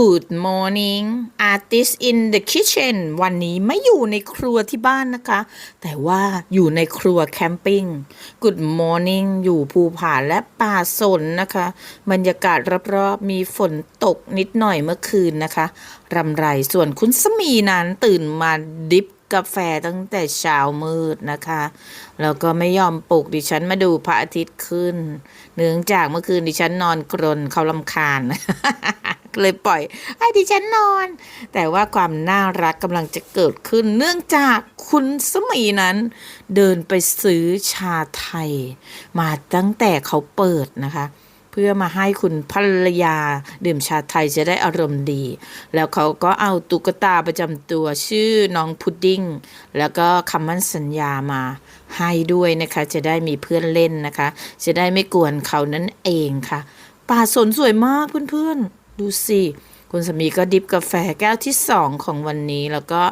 Good morning artist in the kitchen วันนี้ไม่อยู่ในครัวที่บ้านนะคะ แต่ว่าอยู่ในครัวแคมปิ้ง Good morning อยู่ภูผาและป่าสนนะคะ บรรยากาศรอบๆมีฝนตกนิดหน่อยเมื่อคืนนะคะ รำไรส่วนคุณสมีนั้นตื่นมาดิฟกาแฟตั้งแต่เช้ามืดนะคะ แล้วก็ไม่ยอมปลุกดิฉันมาดูพระอาทิตย์ขึ้น เนื่องจากเมื่อคืนดิฉันนอนกรนเขาลำคาญ เลยปล่อยให้ดิฉันนอน แต่ว่าความน่ารักกำลังจะเกิดขึ้น เนื่องจากคุณสมีนั้น เดินไปซื้อชาไทย มาตั้งแต่เขาเปิดนะคะเพื่อมาให้คุณภรรยาดื่มชาไทยจะได้อารมณ์ดี แล้วเขาก็เอาตุ๊กตาประจำตัวชื่อน้องพุดดิ้ง แล้วก็คำมั่นสัญญามาให้ด้วยนะคะ จะได้มีเพื่อนเล่นนะคะ จะได้ไม่กวนเขานั่นเองค่ะ ป่าสนสวยมากเพื่อนๆ ดูสิคุณสามีก็ดิบกาแฟแก้วที่สองของวันนี้แล้วก็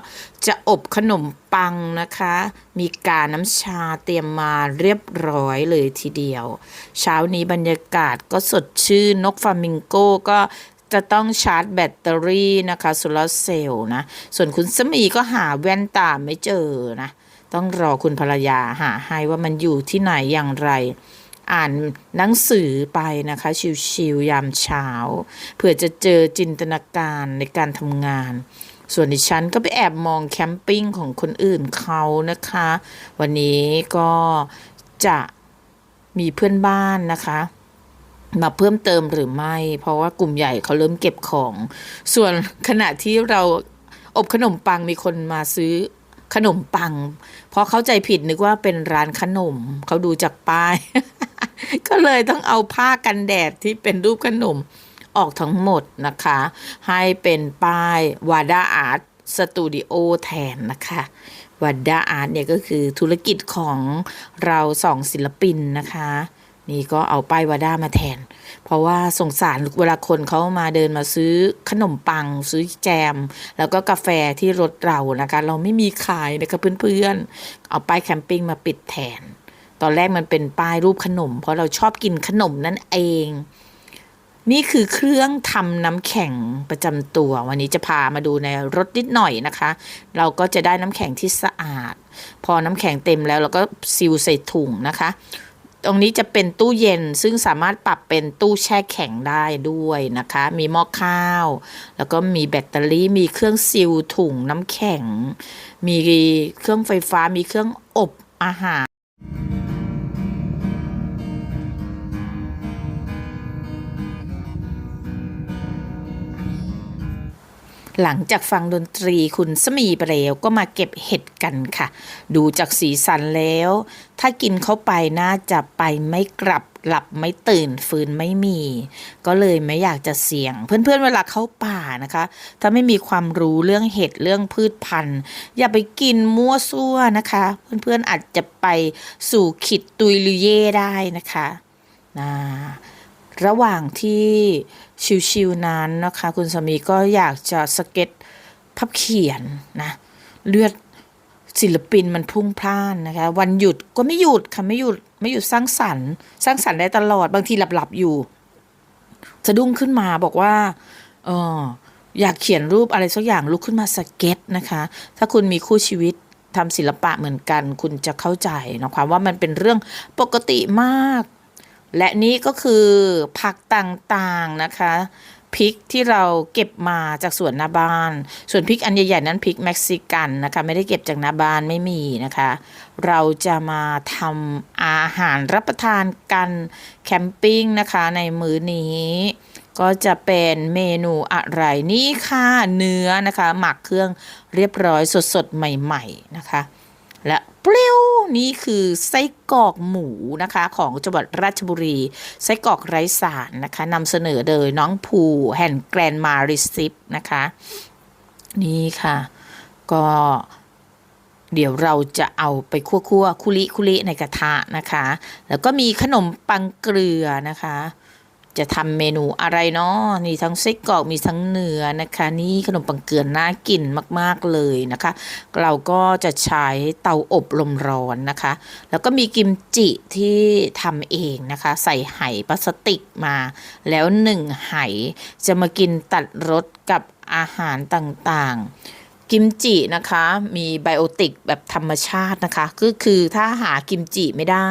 จะอบขนมปังนะคะ มีกาน้ำชาเตรียมมาเรียบร้อยเลยทีเดียว เช้านี้บรรยากาศก็สดชื่นนกฟามิงโกก็จะต้องชาร์จแบตเตอรี่นะคะโซลาเซลล์นะ ส่วนคุณสามีก็หาแว่นตาไม่เจอนะ ต้องรอคุณภรรยาหาให้ว่ามันอยู่ที่ไหนอย่างไร อ่านหนังสือไปนะคะ ชิวๆยามเช้าเผื่อจะเจอจินตนาการในการทำงาน ส่วนดิฉันก็ไปแอบมองแคมปิ้งของคนอื่นเขานะคะ วันนี้ก็จะมีเพื่อนบ้านนะคะมาเพิ่มเติมหรือไม่ เพราะว่ากลุ่มใหญ่เขาเริ่มเก็บของ ส่วนขณะที่เราอบขนมปังมีคนมาซื้อขนมปัง เพราะเข้าใจผิดนึกว่าเป็นร้านขนม เขาดูจากป้าย ก็เลยต้องเอาผ้ากันแดดที่เป็นรูปขนมออกทั้งหมดนะคะ ให้เป็นป้ายวาดาอาร์ตสตูดิโอแทนนะคะวาดาอาร์ตเนี่ยก็คือธุรกิจของเราสองศิลปินนะคะ นี่ก็เอาป้ายวาด้ามาแทน เพราะว่าสงสารเวลาคนเขามาเดินมาซื้อขนมปัง ซื้อแจม แล้วก็กาแฟที่รถเรานะคะ เราไม่มีขายนะคะเพื่อนๆ เอาป้ายแคมปิ้งมาปิดแทน ตอนแรกมันเป็นป้ายรูปขนม เพราะเราชอบกินขนมนั่นเอง นี่คือเครื่องทำน้ำแข็งประจำตัว วันนี้จะพามาดูในรถนิดหน่อยนะคะ เราก็จะได้น้ำแข็งที่สะอาด พอน้ำแข็งเต็มแล้วเราก็ซีลใส่ถุงนะคะตรงนี้จะเป็นตู้เย็นซึ่งสามารถปรับเป็นตู้แช่แข็งได้ด้วยนะคะ มีหม้อข้าว แล้วก็มีแบตเตอรี่ มีเครื่องซีลถุงน้ำแข็ง มีเครื่องไฟฟ้า มีเครื่องอบอาหาร หลังจากฟังดนตรีคุณสมีไปลวก็มาเก็บเห็ดกันค่ะ ดูจากสีสันแล้ว ถ้ากินเข้าไปน่าจะไปไม่กลับหลับไม่ตื่นฟื้นไม่มี ก็เลยไม่อยากจะเสี่ยง เพื่อนๆเวลาเข้าป่านะคะ ถ้าไม่มีความรู้เรื่องเห็ดเรื่องพืชพันธุ์ อย่าไปกินมั่วซั่วนะคะ เพื่อนๆอาจจะไปสู่ขิดตุยลุเย่ได้นะคะนะ ระหว่างที่ชิวๆนั้นนะคะ คุณสามีก็อยากจะสเก็ตภาพเขียนนะเลือดศิลปินมันพุ่งพล่านนะคะ วันหยุดก็ไม่หยุดค่ะไม่หยุดไม่หยุดสร้างสรรค์ สร้างสรรค์ได้ตลอดบางทีหลับๆอยู่สะดุ้งขึ้นมาบอกว่าเอออยากเขียนรูปอะไรสักอย่างลุกขึ้นมาสเก็ตนะคะ ถ้าคุณมีคู่ชีวิตทำศิลปะเหมือนกัน คุณจะเข้าใจนะคะว่ามันเป็นเรื่องปกติมาก และนี่ก็คือผักต่างๆนะคะพริกที่เราเก็บมาจากสวนหน้าบ้าน ส่วนพริกอันใหญ่ๆนั้นพริกเม็กซิกันนะคะไม่ได้เก็บจากหน้าบ้านไม่มีนะคะ เราจะมาทำอาหารรับประทานกันแคมปิ้งนะคะในมื้อนี้ ก็จะเป็นเมนูอะไรนี่ค่ะเนื้อนะคะ หมักเครื่องเรียบร้อยสดๆ ใหม่ ๆ นะคะ และเปรี้ยวนี่คือไส้กรอกหมูนะคะของจังหวัดราชบุรี ไส้กรอกไร้สารนะคะนำเสนอโดยน้องภูแห่นแกรนมาริซิปนะคะ นี่ค่ะ ก็เดี๋ยวเราจะเอาไปคั่วๆคุลิคุลิในกระทะนะคะ แล้วก็มีขนมปังเกลือนะคะ จะทำเมนูอะไรเนาะนี่ทั้งไส้กรอกมีทั้งเนื้อนะคะ นี่ขนมปังเกลือนน่ากินมาก ๆ เลยนะคะ เราก็จะใช้เตาอบลมร้อนนะคะ แล้วก็มีกิมจิที่ทำเองนะคะ ใส่ไหพลาสติกมา แล้วหนึ่งไหจะมากินตัดรสกับอาหารต่างๆ กิมจินะคะ มีไบโอติกแบบธรรมชาตินะคะ ก็คือถ้าหากิมจิไม่ได้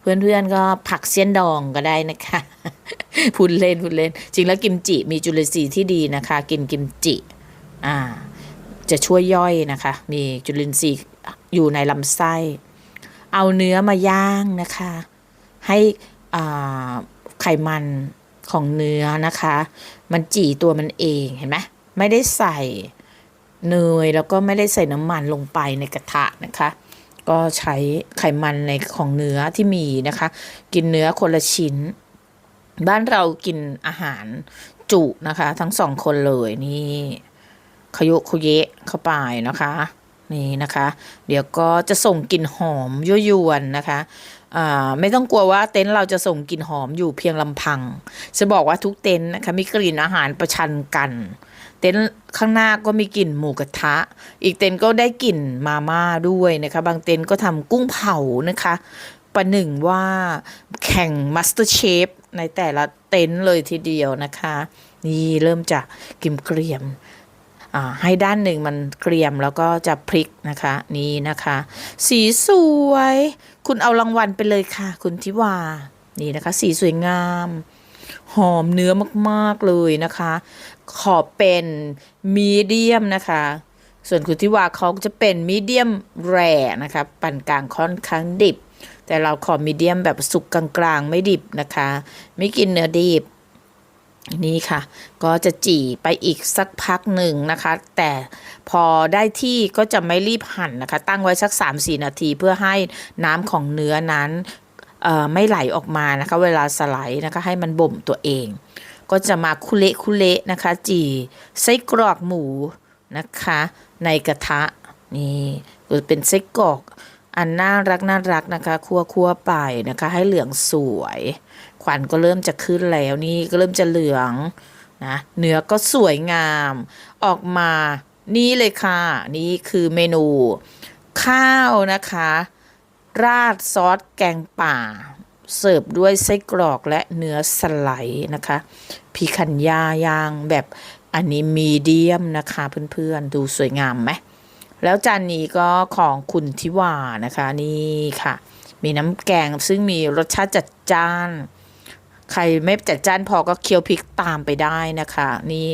เพื่อนๆก็ผักเสี้ยนดองก็ได้นะคะพูดเล่นพูดเล่น จริงแล้วกิมจิมีจุลินทรีย์ที่ดีนะคะ กินกิมจิอ่าจะช่วยย่อยนะคะ มีจุลินทรีย์อยู่ในลำไส้ เอาเนื้อมาย่างนะคะ ให้อ่าไขมันของเนื้อนะคะ มันจีตัวมันเองเห็นไหมไม่ได้ใส่ เนยแล้วก็ไม่ได้ใส่น้ำมันลงไปในกระทะนะคะ ก็ใช้ไขมันในของเนื้อที่มีนะคะ กินเนื้อคนละชิ้น บ้านเรากินอาหารจุนะคะ ทั้งสองคนเลยนี่ขยุขยเยะเข้าไปนะคะ นี่นะคะ เดี๋ยวก็จะส่งกลิ่นหอมยั่วยวนนะคะ ไม่ต้องกลัวว่าเต็นท์เราจะส่งกลิ่นหอมอยู่เพียงลำพัง จะบอกว่าทุกเต็นท์นะคะมีกลิ่นอาหารประชันกัน เต็นท์ข้างหน้าก็มีกลิ่นหมูกระทะ อีกเต็นท์ก็ได้กลิ่นมาม่าด้วยนะคะ บางเต็นท์ก็ทำกุ้งเผานะคะประหนึ่งว่าแข่งมาสเตอร์เชฟในแต่ละเต็นท์เลยทีเดียวนะคะ นี่เริ่มจากกิมเกรียม ให้ด้านหนึ่งมันเกรียมแล้วก็จะพลิกนะคะนี่นะคะ สีสวย คุณเอารางวัลไปเลยค่ะ คุณทิวานี่นะคะ สีสวยงาม หอมเนื้อมากๆเลยนะคะ ขอบเป็นมีเดียมนะคะส่วนคุณทิวาเขาจะเป็นมีเดียมแร่นะคะปานกลางค่อนข้างดิบ แต่เราขอมีเดียมแบบสุกกลางๆ ไม่ดิบนะคะ ไม่กินเนื้อดิบ นี่ค่ะ ก็จะจี่ไปอีกสักพักหนึ่งนะคะ แต่พอได้ที่ก็จะไม่รีบหั่นนะคะ ตั้งไว้สัก 3-4 นาทีเพื่อให้น้ำของเนื้อนั้นไม่ไหลออกมานะคะ เวลาสไลด์นะคะ ให้มันบ่มตัวเอง ก็จะมาคุเละคุเละนะคะ จี่ไส้กรอกหมูนะคะ ในกระทะนี่ก็เป็นไส้กรอกอันน่ารักน่ารักนะคะคั่วคั่วไปนะคะ ให้เหลืองสวย ควันก็เริ่มจะขึ้นแล้วนี่ก็เริ่มจะเหลืองนะเนื้อก็สวยงามออกมานี่เลยค่ะ นี่คือเมนู ข้าวนะคะ ราดซอสแกงป่า เสิร์ฟด้วยไส้กรอกและเนื้อสไลด์นะคะพิคันยาย่างแบบอันนี้มีเดียมนะคะเพื่อนๆ ดูสวยงามไหมแล้วจานนี้ก็ของคุณทิวานะคะนี่ค่ะ มีน้ำแกงซึ่งมีรสชาติจัดจ้าน ใครไม่จัดจ้านพอก็เคี้ยวพริกตามไปได้นะคะ นี่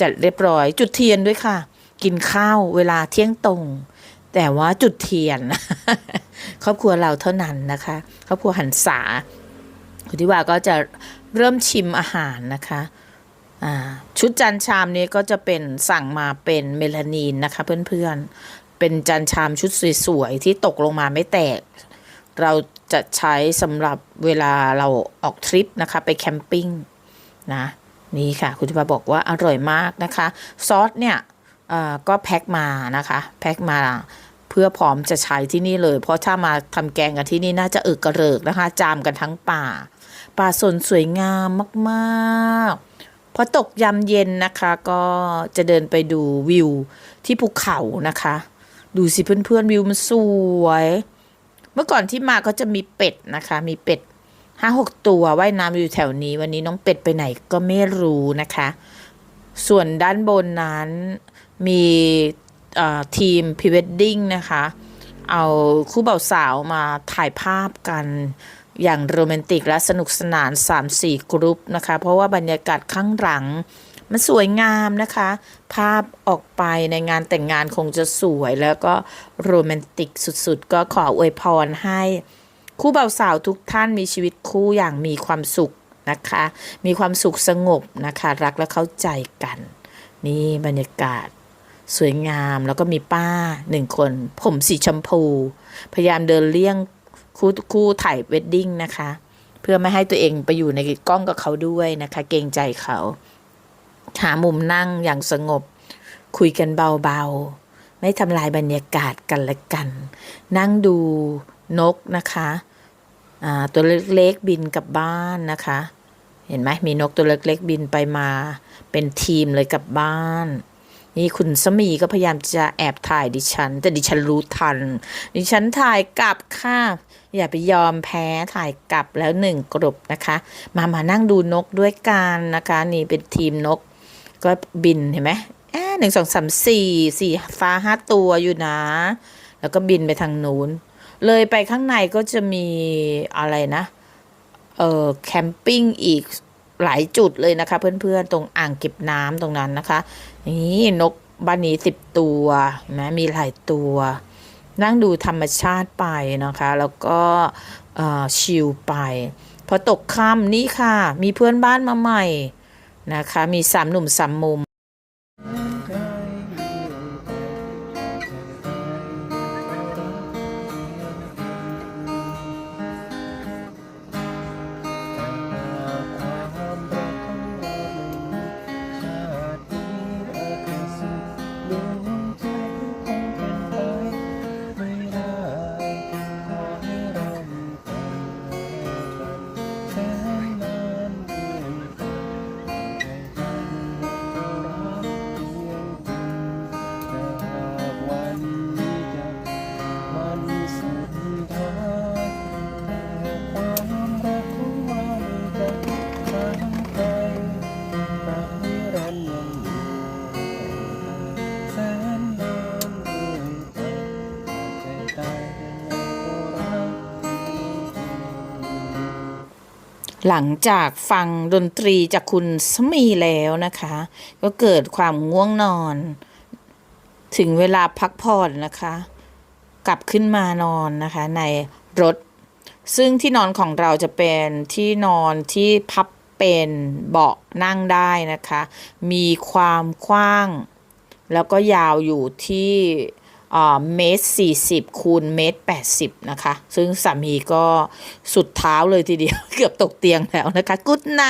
จัดเรียบร้อยจุดเทียนด้วยค่ะ กินข้าวเวลาเที่ยงตรง แต่ว่าจุดเทียน ครอบครัวเราเท่านั้นนะคะ ครอบครัวหันษาคุณทิวาก็จะเริ่มชิมอาหารนะคะชุดจานชามนี้ก็จะเป็นสั่งมาเป็นเมลานีนนะคะ เพื่อนๆ เป็นจานชามชุดสวยๆ ที่ตกลงมาไม่แตก เราจะใช้สำหรับเวลาเราออกทริปนะคะไปแคมปิ้งนะนี่ค่ะ คุณทิพาบอกว่าอร่อยมากนะคะ ซอสเนี่ยอ่อก็แพ็คมานะคะแพ็คมาเพื่อพร้อมจะใช้ที่นี่เลย เพราะถ้ามาทำแกงกันที่นี่น่าจะเอึกกระเริกนะคะ จามกันทั้งป่า ป่าสนสวยงามมากๆพอตกยามเย็นนะคะก็จะเดินไปดูวิวที่ภูเขานะคะ ดูสิเพื่อนๆวิวมันสวย เมื่อก่อนที่มาก็จะมีเป็ดนะคะ มีเป็ดห้าหกตัวว่ายน้ำอยู่แถวนี้ วันนี้น้องเป็ดไปไหนก็ไม่รู้นะคะ ส่วนด้านบนนั้นมีทีมพรีเวดดิ้งนะคะ เอาคู่บ่าวสาวมาถ่ายภาพกันอย่างโรแมนติกและสนุกสนาน 3-4 กรุ๊ปนะคะ เพราะว่าบรรยากาศข้างหลัง มันสวยงามนะคะ ภาพออกไปในงานแต่งงานคงจะสวยแล้วก็โรแมนติกสุดๆ ก็ขออวยพรให้ คู่บ่าวสาวทุกท่านมีชีวิตคู่อย่างมีความสุขนะคะ มีความสุขสงบนะคะ รักและเข้าใจกัน นี่บรรยากาศสวยงามแล้วก็มีป้าหนึ่งคน ผมสีชมพู พยายามเดินเลี่ยงคู่คู่ถ่ายเวดดิ้งนะคะ เพื่อไม่ให้ตัวเองไปอยู่ในกล้องกับเขาด้วยนะคะ เกรงใจเขา หามุมนั่งอย่างสงบ คุยกันเบาๆ ไม่ทำลายบรรยากาศกันและกัน นั่งดูนกนะคะตัวเล็กๆบินกลับบ้านนะคะ เห็นไหมมีนกตัวเล็กๆบินไปมา เป็นทีมเลยกลับบ้านนี่คุณสมีก็พยายามจะแอบถ่ายดิฉัน แต่ดิฉันรู้ทัน ดิฉันถ่ายกลับค่ะ อย่าไปยอมแพ้ถ่ายกลับแล้วหนึ่งกลุ่มนะคะ มามานั่งดูนกด้วยกันนะคะ นี่เป็นทีมนก ก็บินเห็นไหมแอหนึ่งสองสามสี่สี่ฟ้าห้าตัวอยู่นะ แล้วก็บินไปทางนู้น เลยไปข้างในก็จะมีอะไรนะ เอ่อแคมปิ้งอีกหลายจุดเลยนะคะ เพื่อนๆ ตรงอ่างเก็บน้ำตรงนั้นนะคะนี่นกบ้านนี้สิบตัวนไหมมีหลายตัว นั่งดูธรรมชาติไปนะคะ แล้วก็ชิลไป พอตกค่ำนี่ค่ะ มีเพื่อนบ้านมาใหม่ นะคะ มีสามหนุ่มสามมุม หลังจากฟังดนตรีจากคุณสมีแล้วนะคะ ก็เกิดความง่วงนอน ถึงเวลาพักผ่อนนะคะ กลับขึ้นมานอนนะคะในรถ ซึ่งที่นอนของเราจะเป็นที่นอนที่พับเป็นเบาะนั่งได้นะคะ มีความกว้าง แล้วก็ยาวอยู่ที่ เมตรสี่สิบคูณเมตรแปดสิบนะคะ ซึ่งสามีก็สุดเท้าเลยทีเดียว เกือบตกเตียงแล้วนะคะ กุ๊ดไน